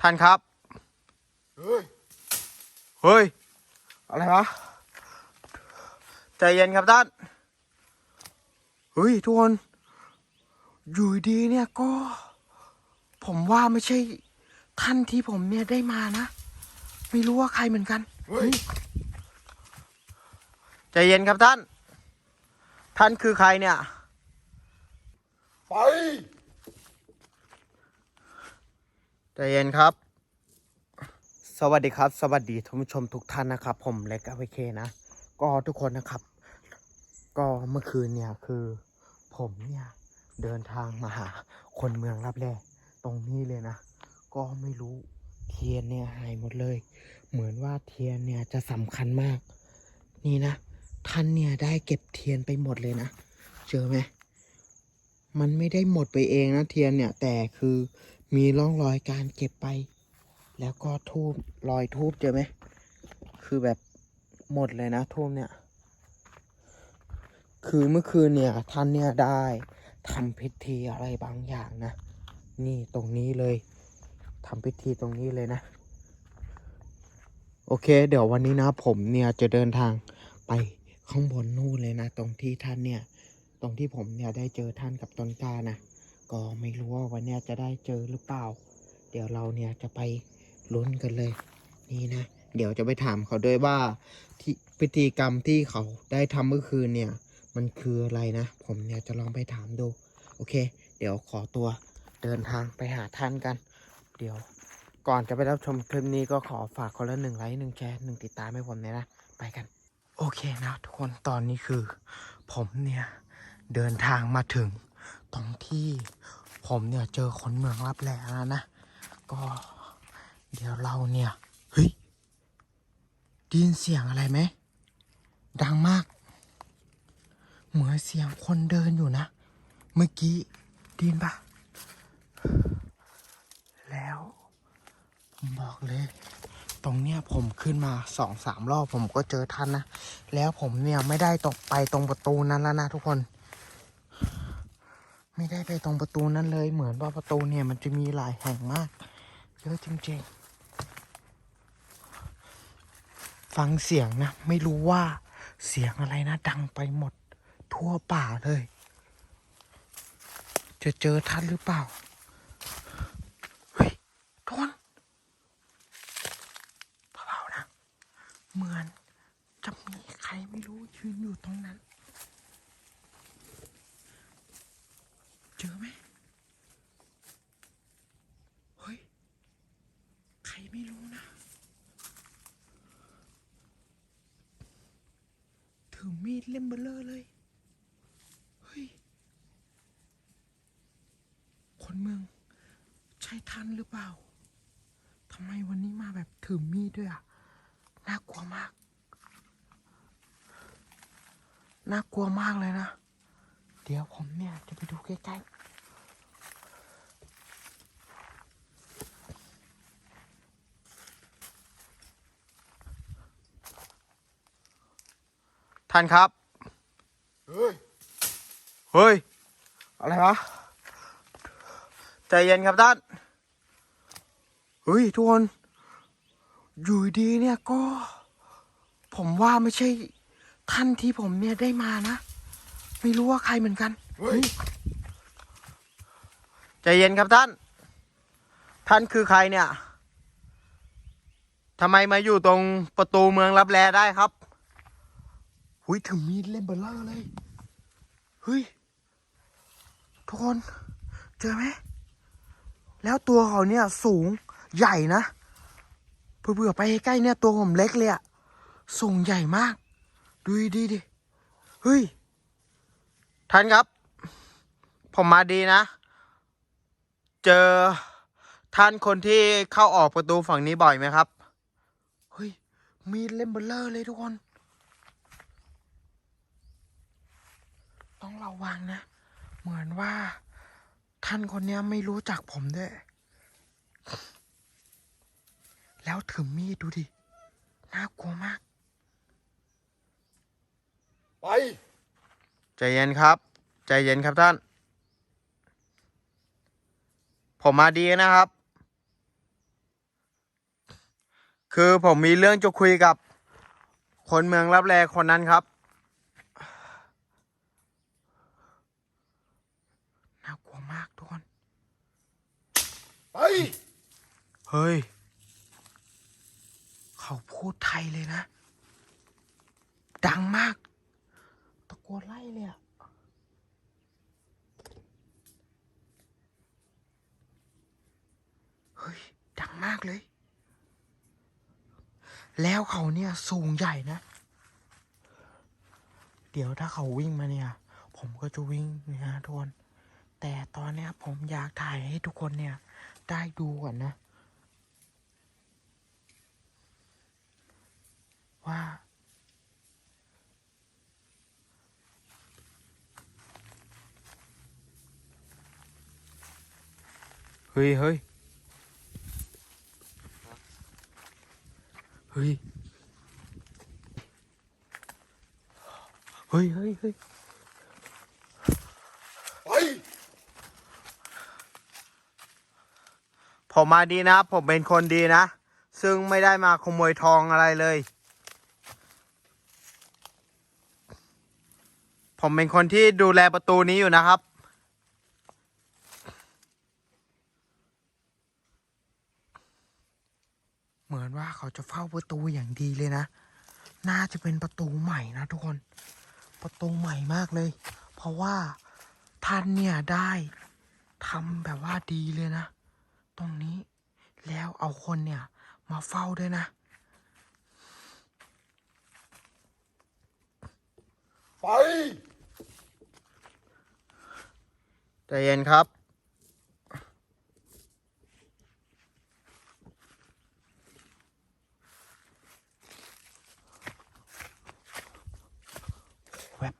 ท่านครับ เฮ้ย เฮ้ย อะไรวะ ใจเย็นครับท่าน เฮ้ย ทุกคน อยู่ดีเนี่ยก็ ผมว่าไม่ใช่ ท่านที่ผมเนี่ยได้มานะ ไม่รู้ว่าใครเหมือนกัน เฮ้ย ใจเย็นครับท่าน ท่านคือใครเนี่ย ไป ใจเย็นครับ สวัสดีครับ สวัสดีท่านผู้ชมทุกท่านนะครับ ผมเล็กอเวเคนะ ก็ทุกคนนะครับ ก็เมื่อคืนเนี่ยคือผมเนี่ยเดินทางมาหาคนเมืองรับแลตรงนี้เลยนะ ก็ไม่รู้เทียนเนี่ยหายหมดเลย เหมือนว่าเทียนเนี่ยจะสำคัญมาก นี่นะ ท่านเนี่ยได้เก็บเทียนไปหมดเลยนะ เจอไหมมันไม่ได้หมดไปเองนะเทียนเนี่ยแต่คือ มีร่องรอยการเก็บไป แล้วก็ทูบรอยทูบเจอไหม คือแบบหมดเลยนะทูบเนี่ย คือเมื่อคืนเนี่ยท่านเนี่ยได้ทำพิธีอะไรบางอย่างนะ นี่ตรงนี้เลยทำพิธีตรงนี้เลยนะ โอเค เดี๋ยววันนี้นะ ผมเนี่ยจะเดินทางไปข้างบนนู่นเลยนะ ตรงที่ท่านเนี่ย ตรงที่ผมเนี่ยได้เจอท่านกับต้นกล้านะ ก็ไม่รู้ว่าวันนี้จะได้เจอหรือเปล่า เดี๋ยวเราเนี่ยจะไปลุ้นกันเลย นี่นะ เดี๋ยวจะไปถามเขาด้วยว่าที่พิธีกรรมที่เขาได้ทำเมื่อคืนเนี่ย มันคืออะไรนะ ผมเนี่ยจะลองไปถามดู โอเค เดี๋ยวขอตัวเดินทางไปหาท่านกัน เดี๋ยวก่อนจะไปรับชมคลิปนี้ก็ขอฝากคนละหนึ่งไลค์หนึ่งแชร์หนึ่งติดตามให้ผมหน่ยนะ ไปกัน โอเคนะทุกคนตอนนี้คือ ผมเนี่ย เดินทางมาถึง ตรงที่ผมเนี่ยเจอคนเมืองรับแลแล้วนะ ก็เดี๋ยวเราเนี่ยเฮ้ยได้ยินเสียงอะไรไหม ดังมาก เหมือนเสียงคนเดินอยู่นะ เมื่อกี้ได้ยินปะแล้วผมบอกเลย ตรงเนี้ยผมขึ้นมาสองสามรอบผมก็เจอท่านนะ แล้วผมเนี่ยไม่ได้ตกไปตรงประตูนั้นแล้วนะทุกคน ไม่ได้ไปตรงประตูนั้นเลย เหมือนว่าประตูเนี่ยมันจะมีหลายแห่งมากเยอะจริงๆ ฟังเสียงนะ ไม่รู้ว่าเสียงอะไรนะ ดังไปหมดทั่วป่าเลย จะเจอท่านหรือเปล่า เฮ้ยทุกคนเบาๆนะ เหมือนจะมีใครไม่รู้ยืนอยู่ตรงนั้น เจ อไหมเฮ้ย ใครไม่รู้นะ ถือมีดเล่มเบลเลอร์เลย เฮ้ย คนเมือง ใช่ท่านหรือเปล่าทำไมวันนี้มาแบบถือมีดด้วยอะน่ากลัวมาก น่ากลัวมากเลยนะ เดี๋ยวผมเนี่ยจะไปดูใกล้ๆท่านครับ เฮ้ย เฮ้ย อะไรวะ ใจเย็นครับท่าน เฮ้ยทุกคน อยู่ดีเนี่ยก็ ผมว่าไม่ใช่ท่านที่ผมเนี่ยได้มานะ ไม่รู้ว่าใครเหมือนกันเฮ้ยใจเย็นครับท่าน ท่านคือใครเนี่ยทำไมมาอยู่ตรงประตูเมืองรับแลได้ครับหุยถึงมีดเล่มเบลเลอร์เลยเฮ้ยทุกคน เจอไหมแล้วตัวเขาเนี่ยสูงใหญ่นะเผื่อๆไปใกล้ๆเนี่ยตัวผมเล็กเลยอะสูงใหญ่มาก ดูดีๆดิเฮ้ย ท่านครับ ผมมาดีนะ เจอท่านคนที่เข้าออกประตูฝั่งนี้บ่อยไหมครับ เฮ้ย มีดเล่มเบลเลอร์เลยทุกคน ต้องระวังนะ เหมือนว่าท่านคนนี้ไม่รู้จักผมด้วย แล้วถือมีดดูดิ น่ากลัวมาก ไป ใจเย็นครับ ใจเย็นครับท่าน ผมมาดีนะครับ คือผมมีเรื่องจะคุยกับ คนเมืองรับแลคนนั้นครับน่ากลัวมากทุกคนไปเฮ้ย เขาพูดไทยเลยนะ ดังมาก ตะโกนไล่เลยอะเฮ้ย ดังมากเลย แล้วเขาเนี่ยสูงใหญ่นะ เดี๋ยวถ้าเขาวิ่งมาเนี่ย ผมก็จะวิ่งนะทุกคน แต่ตอนเนี้ยผมอยากถ่ายให้ทุกคนเนี่ย ได้ดูก่อนนะ ว่า ฮ้ยเฮ้ยเฮ้ยเฮ้ยเฮ้ยเฮ้ยไปผมมาดีนะ ผมเป็นคนดีนะ ซึ่งไม่ได้มาขโมยทองอะไรเลย ผมเป็นคนที่ดูแลประตูนี้อยู่นะครับ เหมือน ว่าเขาจะเฝ้าประตูอย่างดีเลยนะ น่าจะเป็นประตูใหม่นะทุกคน ประตูใหม่มากเลย เพราะว่าท่านเนี่ยได้ทำแบบว่าดีเลยนะ ตรงนี้แล้วเอาคนเนี่ยมาเฝ้าด้วยนะไปใจเย็นครับ แวบ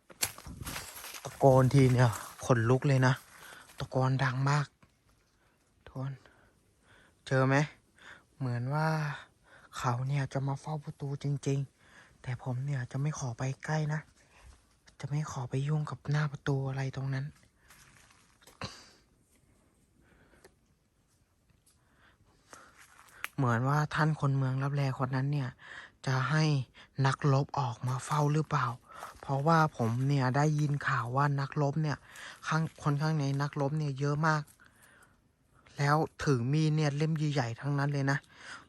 ตะ โกนทีเนี่ยขนลุกเลยนะ ตะโกนดังมากทวนเจอไหม เหมือนว่าเขาเนี่ยจะมาเฝ้าประตูจริง ๆ แต่ผมเนี่ยจะไม่ขอไปใกล้นะ จะไม่ขอไปยุ่งกับหน้าประตูอะไรตรงนั้น เหมือนว่าท่านคนเมืองรับแลคนนั้นเนี่ย จะให้นักรบออกมาเฝ้าหรือเปล่า เพราะว่าผมเนี่ยได้ยินข่าวว่านักรบเนี่ยข้างคนข้างในนักรบเนี่ยเยอะมาก แล้วถือมีดเนี่ยเล่มใหญ่ๆทั้งนั้นเลยนะ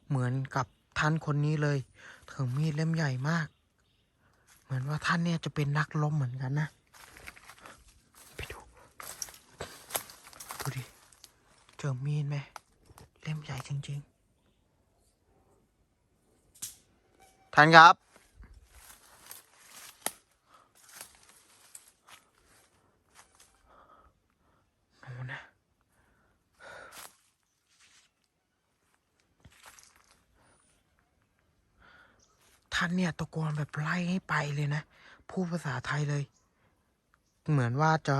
เหมือนกับท่านคนนี้เลย ถือมีดเล่มใหญ่มาก เหมือนว่าท่านเนี่ยจะเป็นนักรบเหมือนกันนะไปดูดูดิเจอมีดไหมเล่มใหญ่จริง ๆ ท่านครับ โน่นนะ ท่านเนี่ยตะโกนแบบไล่ให้ไปเลยนะพูดภาษาไทยเลย เหมือนว่าจะ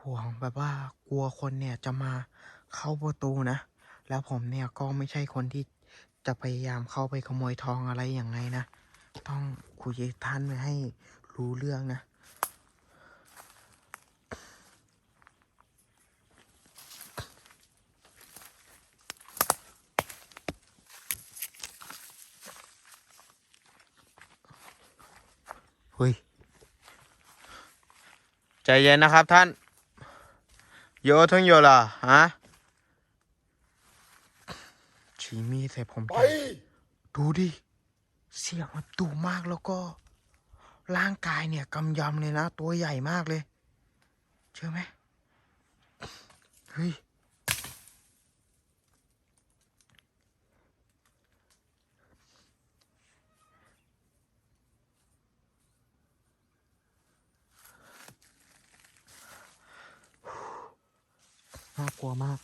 ห่วงแบบว่ากลัวคนเนี่ยจะมาเข้าประตูนะ แล้วผมเนี่ยก็ไม่ใช่คนที่จะพยายามเข้าไปขโมยทองอะไรอย่างไงนะ ต้องคุยท่านให้รู้เรื่องนะ เฮ้ย ใจเย็นนะครับท่าน โยทึงโยล่ะฮะชีมีดใส่ผมไปแกดูดิ เสียงมันดุมากแล้วก็ ร่างกายเนี่ยกำยำเลยนะ ตัวใหญ่มากเลย เชื่อไหมเฮ้ย น่ากลัวมาก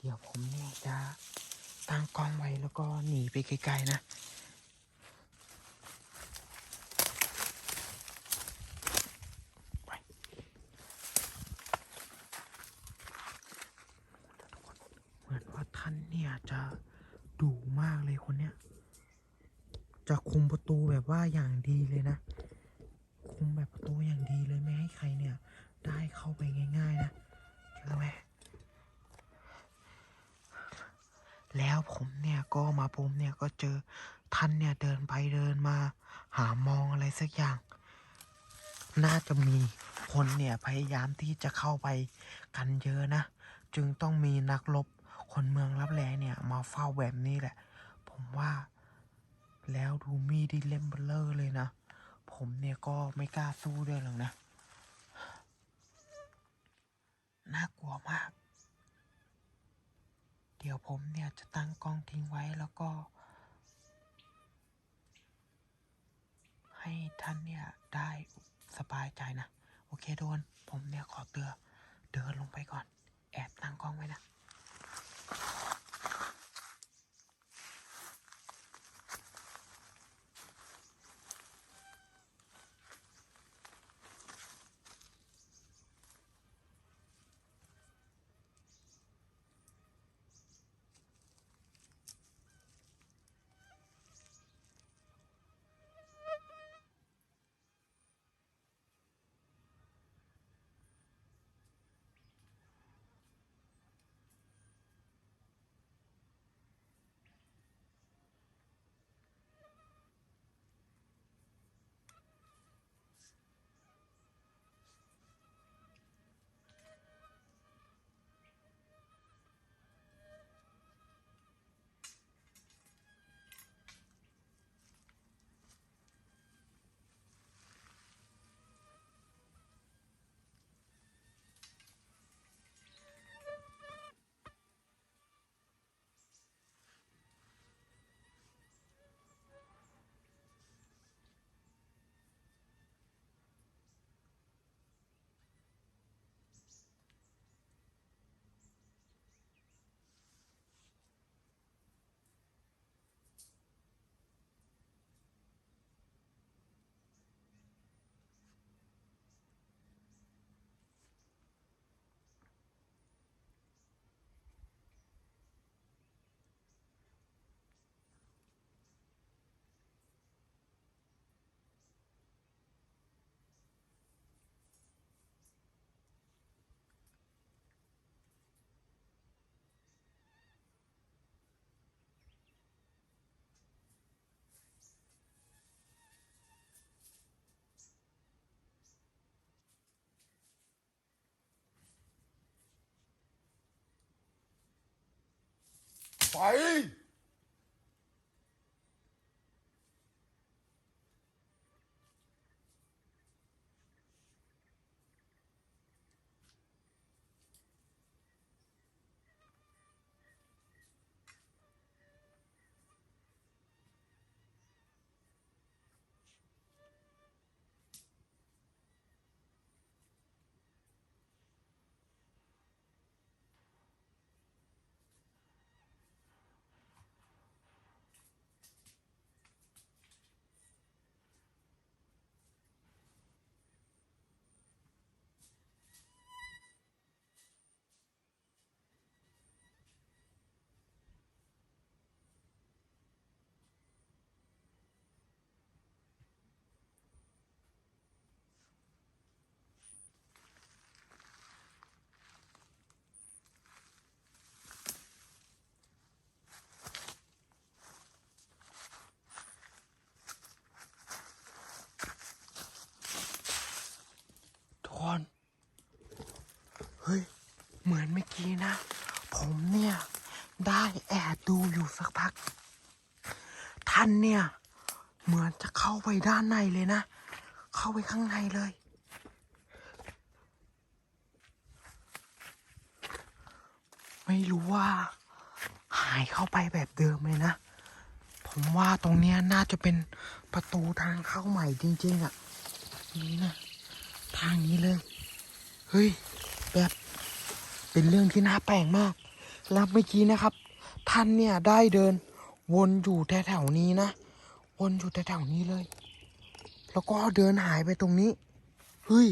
เดี๋ยวผมเนี่ยจะตั้งกล้องไว้แล้วก็หนีไปไกลๆนะ ไปเหมือนว่าท่านเนี่ยจะดุมากเลยคนเนี้ย จะคุมประตูแบบว่าอย่างดีเลยนะ คุมแบบประตูอย่างดีเลยไม่ให้ใครเนี่ย ได้เข้าไปง่าย ๆ นะเชื่อไหมแล้ว ผมเนี่ยก็มาผมเนี่ยก็เจอท่านเนี่ยเดินไปเดินมา หามองอะไรสักอย่าง น่าจะมีคนเนี่ยพยายามที่จะเข้าไปกันเยอะนะ จึงต้องมีนักรบคนเมืองรับแลเนี่ยมาเฝ้าแบบนี้แหละ ผมว่าแล้วดูมีดเล่มเบลเลอร์เลยนะ ผมเนี่ยก็ไม่กล้าสู้ด้วยหรอกนะ น่ากลัวมาก เดี๋ยวผมเนี่ยจะตั้งกล้องทิ้งไว้แล้วก็ ให้ท่านเนี่ยได้สบายใจนะ โอเคโดน ผมเนี่ยขอเตือนเดินลงไปก่อน แอบตั้งกล้องไว้นะ ไป ทุกคน เฮ้ย เหมือนเมื่อกี้นะ ผมเนี่ย ได้แอบดูอยู่สักพัก ท่านเนี่ย เหมือนจะเข้าไปด้านในเลยนะ เข้าไปข้างในเลย ไม่รู้ว่า หายเข้าไปแบบเดิมเลยนะ ผมว่าตรงเนี้ยน่าจะเป็นประตูทางเข้าใหม่จริง ๆอะ่ะ นี่นะ ทางนี้เลย เฮ้ย แบบ เป็นเรื่องที่น่าแปลกมาก แล้วเมื่อกี้นะครับ ท่านเนี่ยได้เดิน วนอยู่แถวๆนี้นะ วนอยู่แถวๆนี้เลย แล้วก็เดินหายไปตรงนี้ เฮ้ย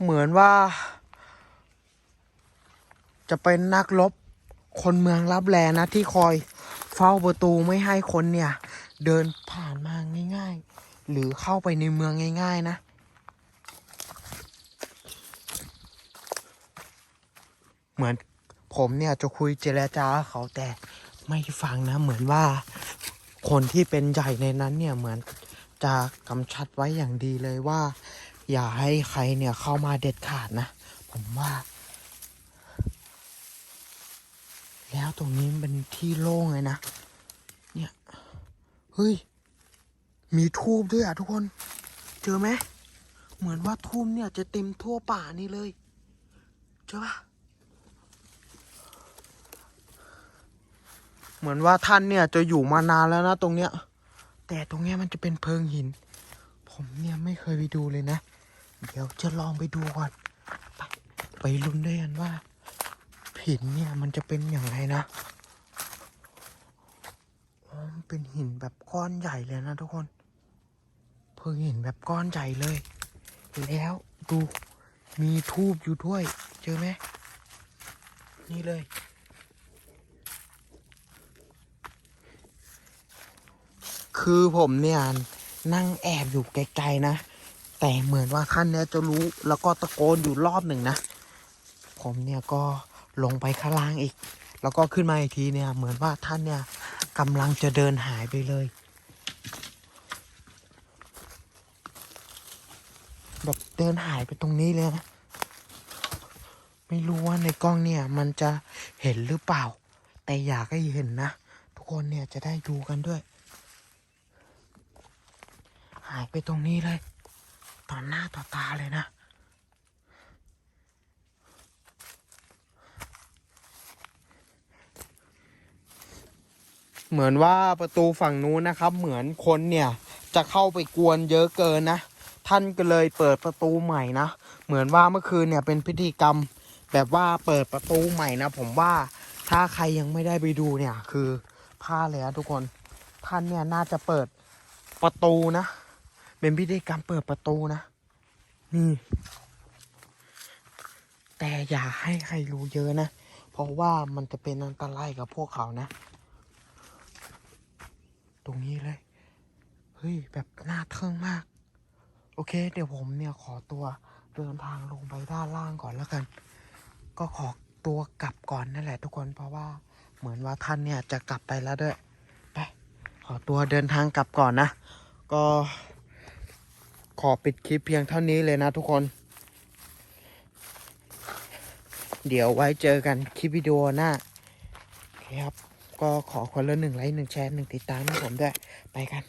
เหมือนว่า จะเป็นนักรบคนเมืองรับแลนะที่คอยเฝ้าประตูไม่ให้คนเนี่ย เดินผ่านมาง่าย ๆ หรือเข้าไปในเมืองง่าย ๆ นะ เหมือนผมเนี่ยจะคุยเจรจาเขาแต่ไม่ฟังนะ เหมือนว่าคนที่เป็นใหญ่ในนั้นเนี่ยเหมือนจะกำชัดไว้อย่างดีเลยว่า อย่าให้ใครเนี่ยเข้ามาเด็ดขาดนะ ผมว่า แล้วตรงนี้เป็นที่โล่งเลยนะ เนี่ยเฮ้ย มีทูบด้วยอะทุกคน เจอไหมเหมือนว่าทูบเนี่ยจะเต็มทั่วป่านี่เลยเจอปะ เหมือนว่าท่านเนี่ยจะอยู่มานานแล้วนะตรงเนี้ย แต่ตรงเนี้ยมันจะเป็นเพิงหิน ผมเนี่ยไม่เคยไปดูเลยนะ เดี๋ยวจะลองไปดูก่อน ไปไปลุ้นด้วยกันว่าหินเนี่ยมันจะเป็นอย่างไรนะอ๋อมันเป็นหินแบบก้อนใหญ่เลยนะทุกคน เพิ่งเห็นแบบก้อนใหญ่เลย แล้วดูมีทูบอยู่ด้วย เจอไหมนี่เลย คือผมเนี่ยนั่งแอบอยู่ไกลๆนะ แต่เหมือนว่าท่านเนี่ยจะรู้แล้วก็ตะโกนอยู่รอบหนึ่งนะ ผมเนี่ยก็ลงไปข้างล่างอีก แล้วก็ขึ้นมาอีกทีเนี่ย เหมือนว่าท่านเนี่ยกำลังจะเดินหายไปเลย แบบเดินหายไปตรงนี้เลยนะ ไม่รู้ว่าในกล้องเนี่ยมันจะเห็นหรือเปล่า แต่อยากให้เห็นนะ ทุกคนเนี่ยจะได้ดูกันด้วยายไปตรงนี้เลยต่อหน้าต่อตาเลยนะเหมือนว่าประตูฝั่งนู้นนะครับ เหมือนคนเนี่ยจะเข้าไปกวนเยอะเกินนะ ท่านก็เลยเปิดประตูใหม่นะ เหมือนว่าเมื่อคืนเนี่ยเป็นพิธีกรรม แบบว่าเปิดประตูใหม่นะ ผมว่าถ้าใครยังไม่ได้ไปดูเนี่ยคือพลาดเลยนะทุกคนท่านเนี่ยน่าจะเปิดประตูนะ เป็นพิธีกรรมเปิดประตูนะ นี่ แต่อย่าให้ใครรู้เยอะนะ เพราะว่ามันจะเป็นอันตรายกับพวกเขานะ ตรงนี้เลย เฮ้ย แบบน่าเทึ่งมาก โอเค เดี๋ยวผมเนี่ยขอตัวเดินทางลงไปด้านล่างก่อนแล้วกัน ก็ขอตัวกลับก่อนนั่นแหละทุกคนเพราะว่าเหมือนว่าท่านเนี่ยจะกลับไปแล้วด้วย ไป ขอตัวเดินทางกลับก่อนนะ ก็ ขอปิดคลิปเพียงเท่านี้เลยนะทุกคน เดี๋ยวไว้เจอกันคลิปวิดีโอหน้าโอเคครับ ก็ขอคนละหนึ่งไลค์หนึ่งแชร์หนึ่งติดตามให้ผมด้วย ไปกัน